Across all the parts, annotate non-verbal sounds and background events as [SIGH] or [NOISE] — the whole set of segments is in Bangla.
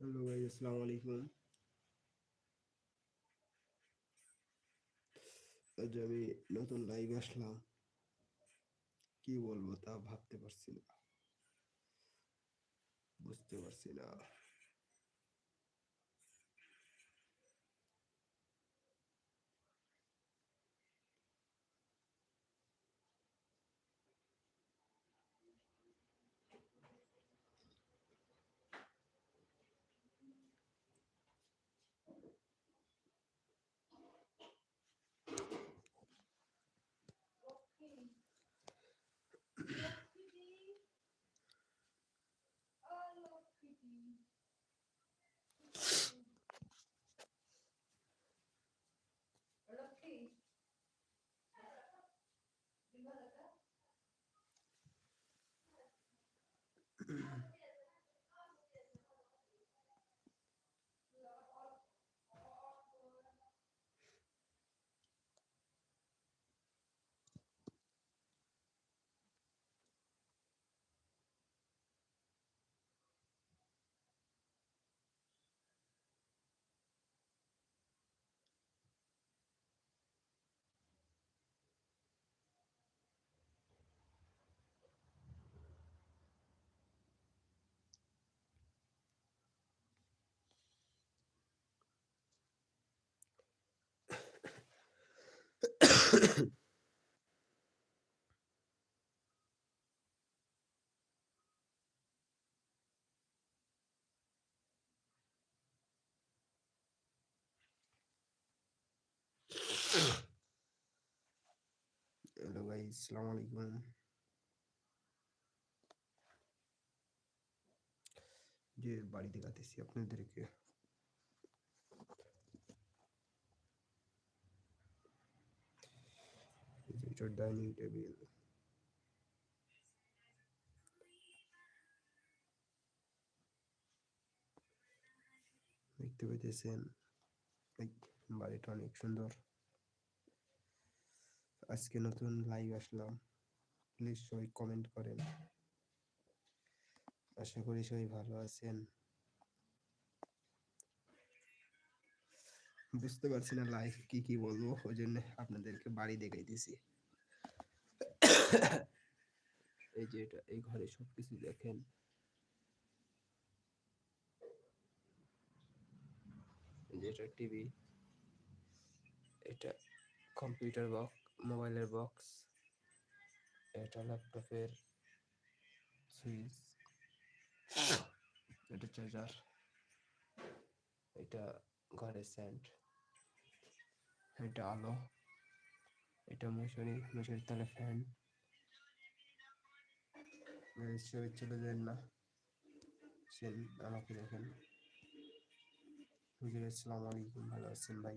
হ্যালো ভাই, আসসালামু আলাইকুম। আজ আমি নতুন লাইভ আসলাম, কি বলব তা ভাবতে পারছি না। বুঝতে পারছি না। হ্যালো ভাই আসসালামু আলাইকুম যে বাড়ি দেখাতেছি আপনাদেরকে এই যে এটা ডাইনিং টেবিল দেখতে পেতেছেন এই বাড়িটা অনেক সুন্দর আজকে নতুন লাইভ আসলাম প্লিজ সবাই কমেন্ট করেন। আশা করি সবাই ভালো আছেন। বুঝতে পারছি না লাইভ কি কি বলব ওই জন্য আপনাদেরকে বাড়ি দেখাইতেছি। এই যে এটা, এই ঘরে সবকিছু দেখেন। এই যে এটা টিভি এটা কম্পিউটার বক্স মোবাইলের বক্স, এটা ল্যাপটপের সুইচ, এটা চার্জার, এটা ঘরের স্যান্ড, এটা আলো, এটা মশারি, মশারির তলে ফ্যান। ছবি চলে যান না আমাকে দেখেন। হুজুর, আসসালামু আলাইকুম, ভালো আছেন ভাই?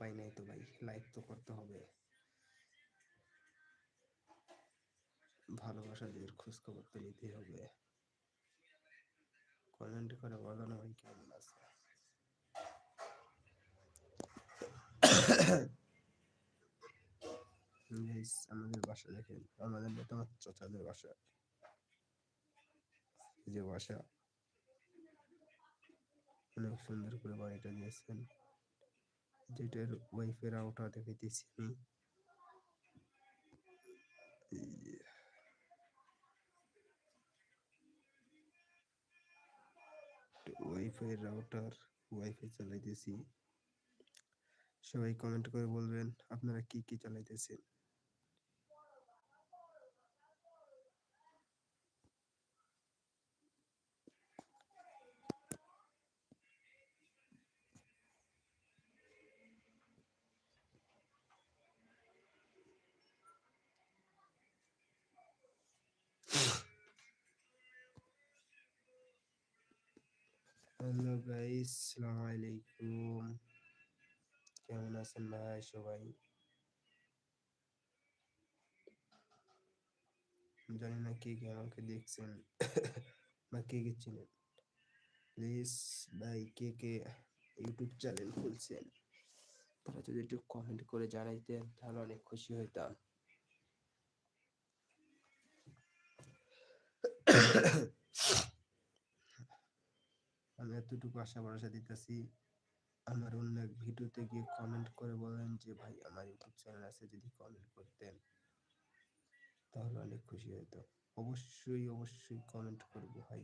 উপায় নেই তো ভাই লাইভ তো করতে হবে। ভালোবাসাদের খোঁজ খবর তো নিতে হবে। কমেন্ট করে বলো না ভাই, কেমন আছে? আমাদের বাসা দেখেন, আমাদের তোমার চাচাদের বাসা। যে বাসা, অনেক সুন্দর করে বাড়িটা দিয়েছেন। যেটার ওয়াইফের আউটা দেখাইতেছি আমি। ওয়াইফাই রাউটার ওয়াইফাই চালাইতেছি। সবাই কমেন্ট করে বলবেন, আপনারা কি কি চালাইতেছেন? হ্যালো গাইস, সালামু আলাইকুম। কেমন আছেন ভাই সবাই? জানি না কে কে আমাকে দেখছেন বা কে কে চিনেন। প্লিজ ভাই, কে কে ইউটিউব চ্যানেল খুলছেন, তারা যদি একটু কমেন্ট করে জানাইতেন, তাহলে অনেক খুশি হইতাম। এতটুকু আশা ভরসা দিতেছি। আমার অন্য এক ভিডিওতে গিয়ে কমেন্ট করে বলেন যে, ভাই, আমার ইউটিউব চ্যানেল আছে, যদি কমেন্ট করতেন, তাহলে অনেক খুশি হতো অবশ্যই অবশ্যই কমেন্ট করব, ভাই।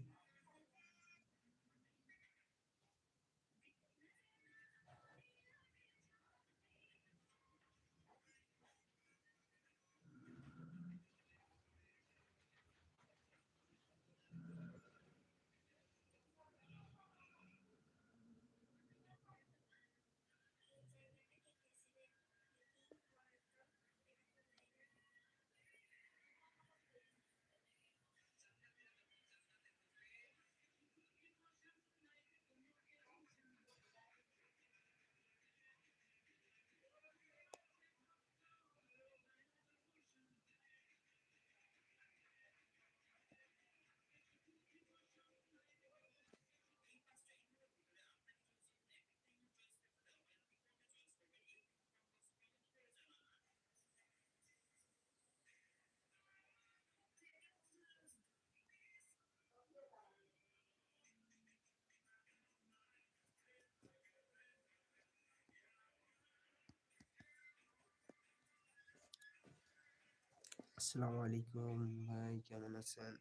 আসসালামু আলাইকুম ভাই, কেমন আছেন?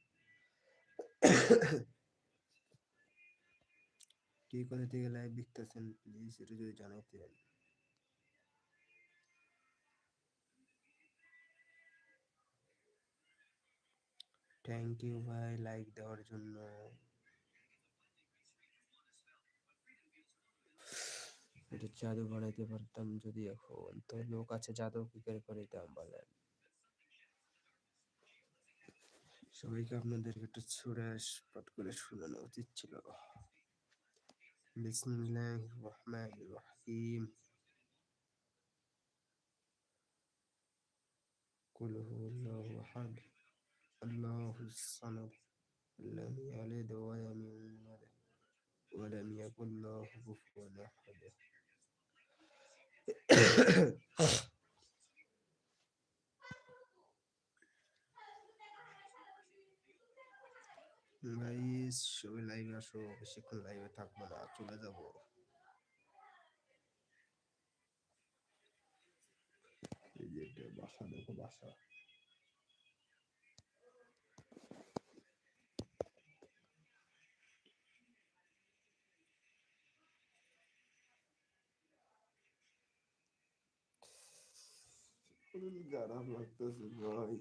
কে কোথা থেকে লাইভ দেখতেছেন প্লিজ এটা যদি জানাইতেন। থ্যাংক ইউ ভাই লাইক দেওয়ার জন্য। এটা জাদু বানাইতে পারতাম যদি এখন। তো লোক আছে জাদু কি করে করে দাম বলেন। সবাইকে আপনাদেরকে একটু ছুড়ে পট করে শোনানো উচিত ছিল বিসমিল্লাহির রহমানির রহিম قل هو الله أحد الله الصمد لم يلد ولم يولد ولم يكن له كفوا أحد গাইস সবাই লাইভে আসো, বেশিক্ষণ লাইভে থাকব না, চলে যাব। এই যে বাসা, দেখো বাসা। লাগতেছে ভাই।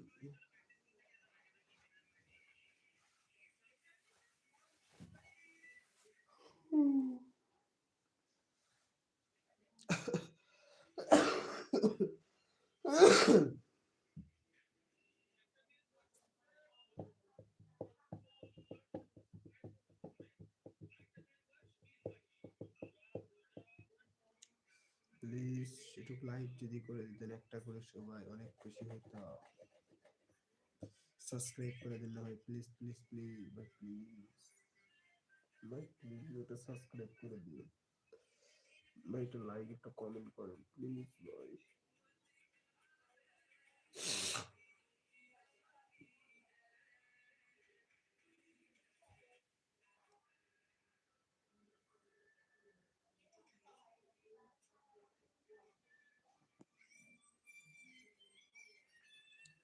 প্লিজ একটু লাইক যদি করে দিতেন একটা করে সবাই অনেক খুশি হইতাম। সাবস্ক্রাইব করে দিন না ভাই প্লিজ প্লিজ প্লিজ ভাই প্লিজ ভাই প্লিজ ওটা সাবস্ক্রাইব করে দিন একটু লাইক একটু কমেন্ট করেন প্লিজ ভাই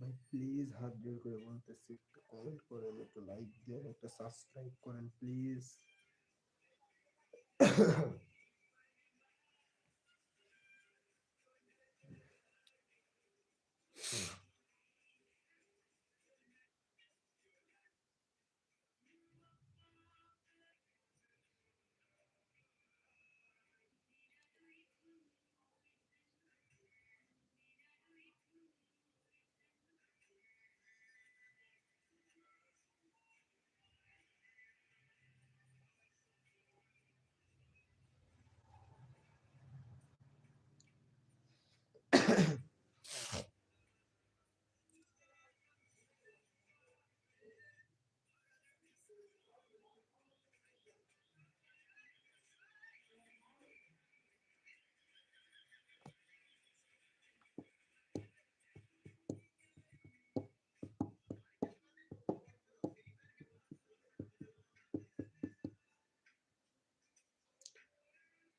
ভাই প্লিজ হাত জোর করে বলতেছি একটু কমেন্ট করেন একটু লাইক দেন, একটা সাবস্ক্রাইব করেন প্লিজ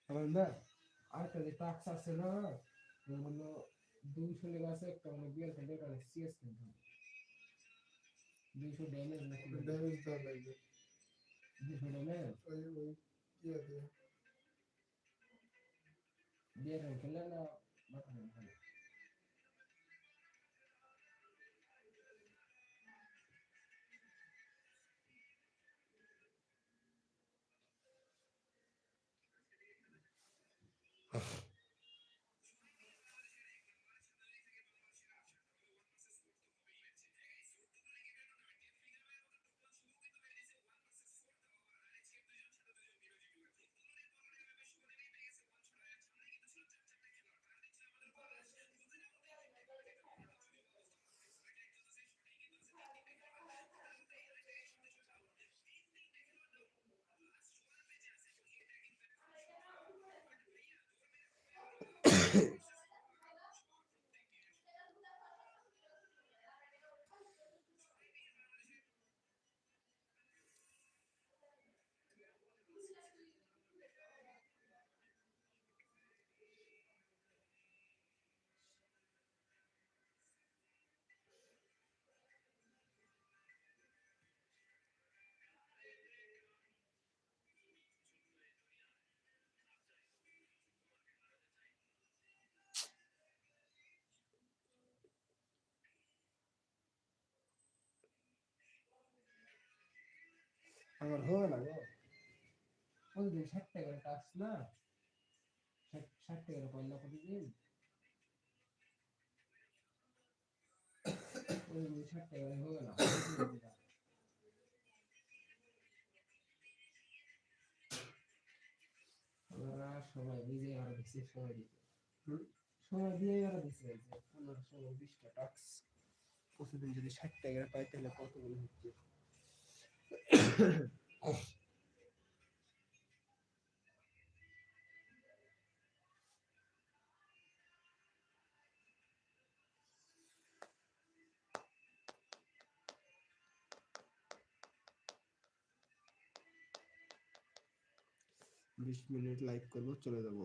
আমার না আরেকটা যে টাক্স আছে না হলো দুইশো লেগে আছে একটা মানে বিয়ার খেলে একটা সিএস কিনতে হবে দুইশো ড্যামেজ নাকি ড্যামেজ দেওয়া লাগবে দুইশো ড্যামেজ ওই ওই ইয়ে দিয়ে বিয়ার খেলে না আমার হয়ে না গো। ওই দিন ষাট টাকার টাক্স না? ষাট টাকার পয়লা প্রতিদিন। ওরা সবাই নিজে আরও বেশি সময় দিতে। সময় দিয়ে বিশটা প্রতিদিন যদি ষাট টাকার পাই তাহলে কতগুলো হচ্ছে? বিশ মিনিট লাইভ করব চলে যাব।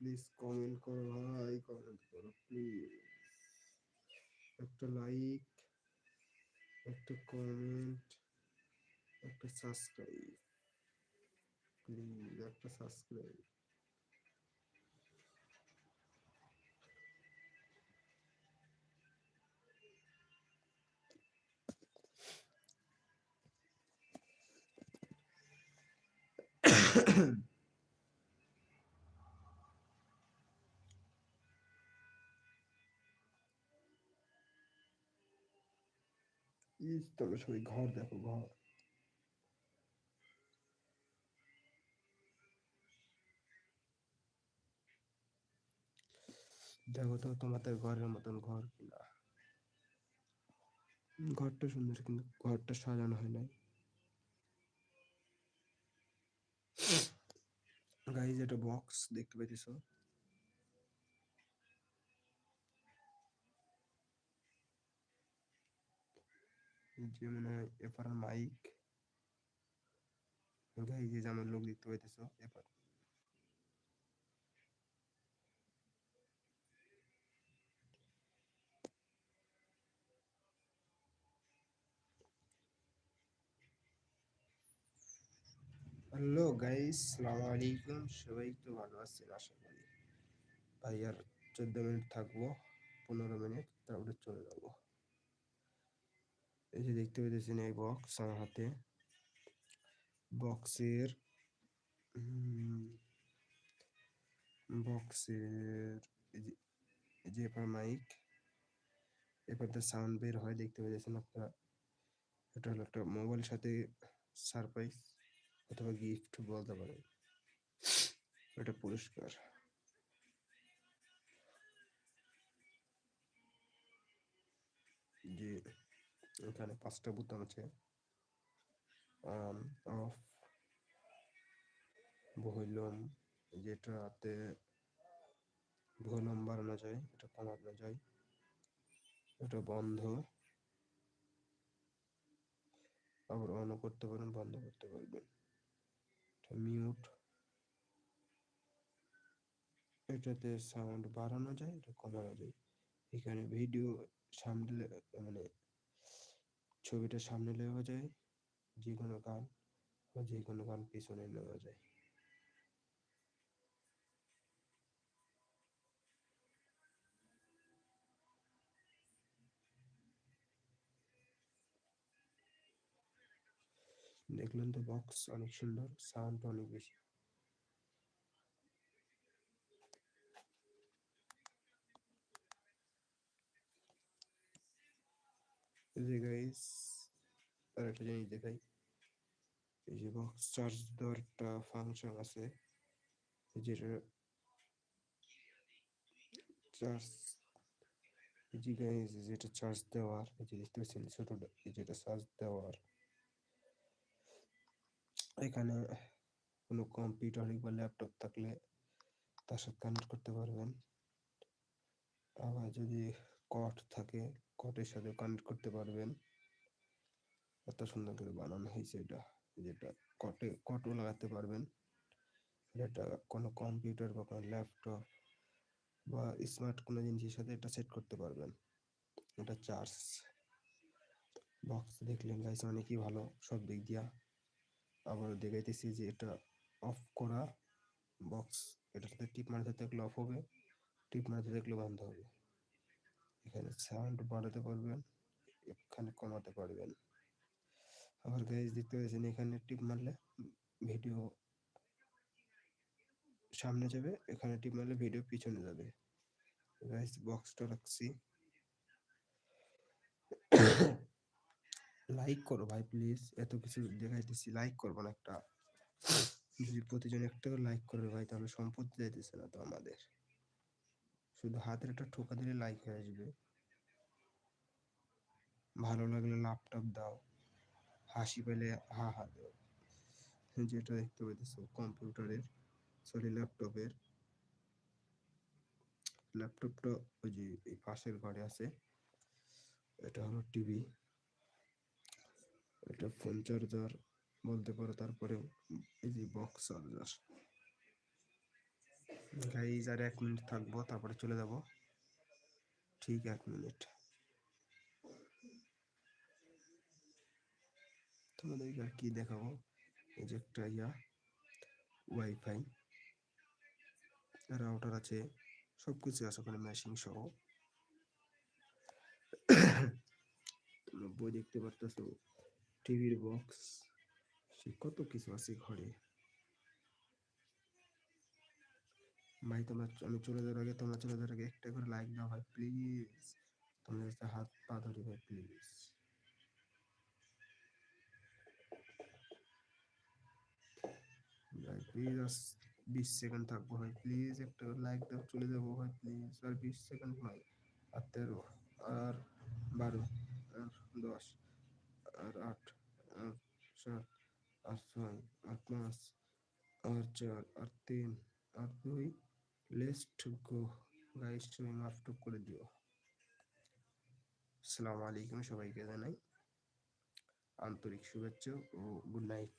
প্লিজ কমেন্ট করো ভাই কমেন্ট করো প্লিজ একটা লাইক একটা কমেন্ট একটা সাবস্ক্রাইব প্লিজ একটা সাবস্ক্রাইব [COUGHS] তবে সবাই ঘর দেখো ঘর। দেখো তো, তোমাদের ঘরের মতন ঘর কিনা। ঘরটা সুন্দর, কিন্তু ঘরটা সাজানো হয় নাই। গাইজ একটা বক্স দেখতে পাইতেছো? এপার মাইক এই যে আমার লোক দেখতে পাইতেছো, এপার। হ্যালো গাইস, সালাম আলাইকুম, সবাই তো ভালো আছেন, আশা করি। ভাই আর চোদ্দ মিনিট থাকব, পনেরো মিনিট, তারপরে চলে যাব। এই যে দেখতে পেতেছেন এই বক্স আমার হাতে। বক্সের বক্সের যে এবার মাইক এবার তো সাউন্ড বের হয়, দেখতে পেতেছেন আপনারা এটা হলো একটা মোবাইলের সাথে সারপ্রাইজ অথবা গিফট বলতে পারেন। এটা পুরস্কার যে এখানে পাঁচটা বোতাম আছে। অন অফ ভলিউম যেটাতে ভলিউম বাড়ানো যায়, এটা কমানো যায়। এটা বন্ধ। আবার অনও করতে পারেন, বন্ধ করতে পারবেন। মিউট এটাতে সাউন্ড বাড়ানো যায়, এটা কমানো যায়। এখানে ভিডিও সামনে মানে ছবিটা সামনে নেওয়া যায় যে কোনো গান বা যে কোনো গান পিছনে নেওয়া যায়। দেখলেন তো বক্স অনেক সুন্দর সাউন্ড অনেক বেশি। গাইস আর একটা জিনিস দেখাই। যে বক্স চার্জ দেওয়ার একটা ফাংশন আছে যেটা চার্জ গাইস যেটা চার্জ দেওয়ার ছোট যেটা চার্জ দেওয়ার। এখানে কোনো কম্পিউটার বা ল্যাপটপ থাকলে তার সাথে কানেক্ট করতে পারবেন। আবার যদি কট থাকে কটের সাথে কানেক্ট করতে পারবেন। এত সুন্দর করে বানানো হয়েছে এটা, যেটা কটে, কটও লাগাতে পারবেন। যেটা কোনো কম্পিউটার বা কোনো ল্যাপটপ বা স্মার্ট কোনো জিনিসের সাথে এটা সেট করতে পারবেন। এটা চার্জ বক্স দেখলেন গাইস অনেকই ভালো, সব দিক দিয়া। আবার দেখাইতেছি যে এটা অফ করা বক্স এটার সাথে টিপ মারতে থাকলে অফ হবে টিপ মারতে থাকলে বন্ধ হবে। এখানে সাউন্ড বাড়াতে পারবেন, এখানে কমাতে পারবেন। আবার গাইজ দেখতে পাচ্ছেন এখানে টিপ মারলে ভিডিও সামনে যাবে, এখানে টিপ মারলে ভিডিও পিছনে যাবে। গাইজ বক্সটা রাখছি। লাইক করো ভাই প্লিজ এত কিছু দেখাইতেছি লাইক করব না একটা। যদি প্রতিজন একটা লাইক করবে ভাই, তাহলে সম্পত্তি যাইতেছে না তো আমাদের। শুধু হাতের একটা ঠোকা দিলে লাইক হয়ে আসবে। ভালো লাগলে ল্যাপটপ দাও, হাসি পেলে হা হা দাও। যেটা দেখতে পাইতেছো কম্পিউটারের সরি ল্যাপটপের ল্যাপটপটা ওই যে এই পাশের ঘরে আছে, এটা হলো টিভি এটা ফোন চার্জার বলতে পারো তারপরে এই যে বক্স চার্জার গাইজ আর এক মিনিট থাকব, তারপরে চলে যাব। ঠিক এক মিনিট তোমাদেরকে আর কি দেখাবো? এই যে একটা ইয়া ওয়াইফাই রাউটার আছে, সবকিছু আছে ওখানে মেশিন সহ। তোমরা বই দেখতে পারতেছো টিভির বক্স সে কত কিছু আছে ঘরে। ভাই, তোমরা আমি চলে যাওয়ার আগে, তোমরা চলে যাওয়ার আগে একটা করে লাইক দাও ভাই প্লিজ তোমাদের কাছে হাত পা ধরি ভাই প্লিজ ভাই প্লিজ বিশ সেকেন্ড থাকব ভাই প্লিজ একটা লাইক দাও, চলে যাব ভাই প্লিজ আর বিশ সেকেন্ড নয় আর তেরো, আর বারো, আর দশ, আর আট, আর সাত, আর ছয়, আর পাঁচ, আর চার, আর তিন, আর দুই লেস্ট গো গাইস তুমি মাফ করে দিও। আসসালামু আলাইকুম সবাইকে জানাই। আন্তরিক শুভেচ্ছা ও গুড নাইট